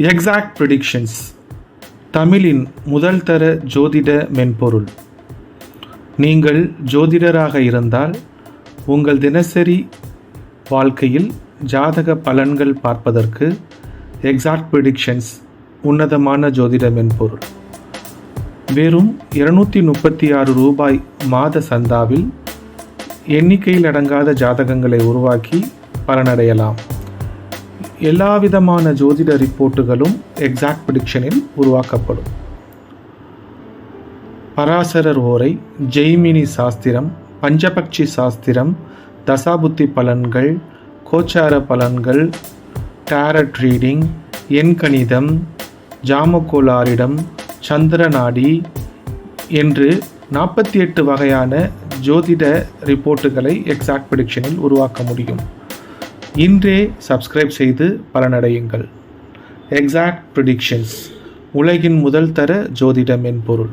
Exact predictions தமிழின் முதல் தர ஜோதிட மென்பொருள். நீங்கள் ஜோதிடராக இருந்தால் உங்கள் தினசரி வாழ்க்கையில் ஜாதக பலன்கள் பார்ப்பதற்கு எக்ஸாக்ட் ப்ரிடிக்ஷன்ஸ் உன்னதமான ஜோதிட மென்பொருள். வெறும் இருநூற்றி முப்பத்தி ஆறு ரூபாய் மாத சந்தாவில் எண்ணிக்கையில் அடங்காத ஜாதகங்களை உருவாக்கி பலனடையலாம். எல்லா விதமான ஜோதிட ரிப்போர்ட்டுகளும் எக்ஸாக்ட் ப்ரிடிக்ஷனில் உருவாக்கப்படும். பராசரர் ஓரை ஜெய்மினி சாஸ்திரம் பஞ்சபக்ஷி சாஸ்திரம் தசாபுத்தி பலன்கள் கோச்சார பலன்கள் டேரட் ரீடிங் எண்கணிதம் ஜாமக்கோலாரிடம் சந்திரநாடி என்று நாற்பத்தி எட்டு வகையான ஜோதிட ரிப்போர்ட்டுகளை எக்ஸாக்ட் ப்ரிடிக்ஷனில் உருவாக்க முடியும். இன்றே சப்ஸ்கிரைப் செய்து பலனடையுங்கள். எக்ஸாக்ட் ப்ரிடிக்ஷன்ஸ் உலகின் முதல் தர ஜோதிட மென்பொருள்